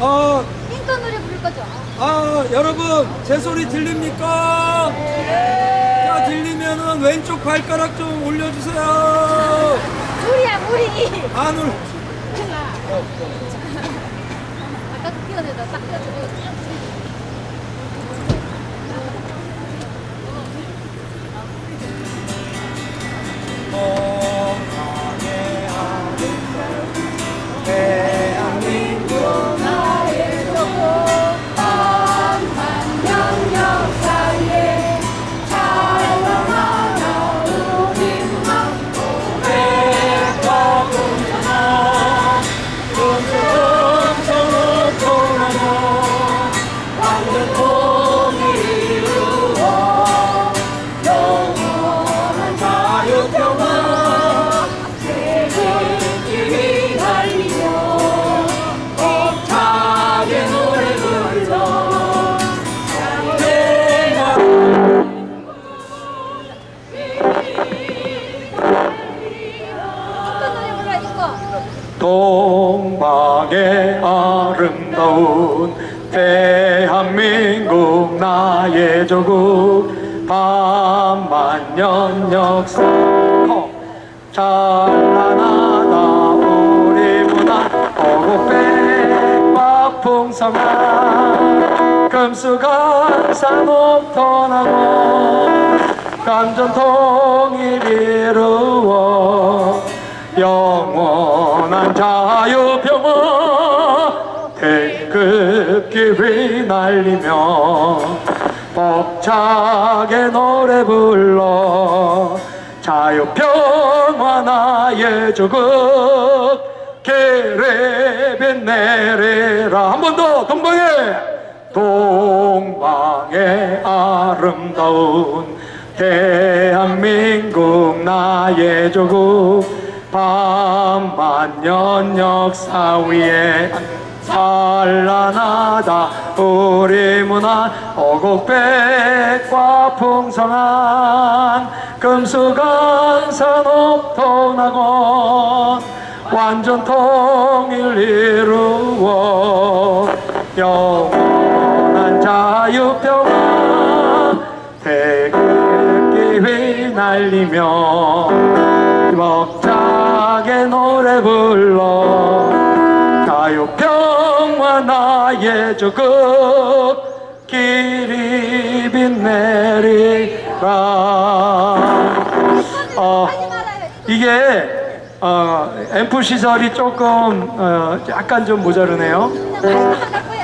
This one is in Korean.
어, 인권 노래 부를 거죠? 아, 여러분, 제 소리 들립니까? 자, 들리면은 왼쪽 발가락 좀 올려주세요. 물이야 물이. 안 올. 아까 뛰어내다 딱 뛰어내고. 동방의 아름다운 대한민국 나의 조국 반만년 역사. 찬란하다 우리 문화 어곡백과 풍성한 금수강산 옥터나고 감전 통일 이루어 영원한 자유평화 태극기 휘 날리며 벅차게 노래 불러. 자유평화 나의 조국. 계례변 내리라. 한 번 더 동방에 동방의 아름다운 대한민국 나의 조국 반만년 역사 위에 찬란하다. 우리 문화 어곡백과 풍성한 금수강산 옥토나곤 완전 통일 이루어 영원한 자유평화 태극기 휘날리며 노래 불러 자유평화 나의 조국 길이 빛내리라 어. 이게 어, 앰프 시설이 조금 어, 약간 좀 모자르네요. 갖고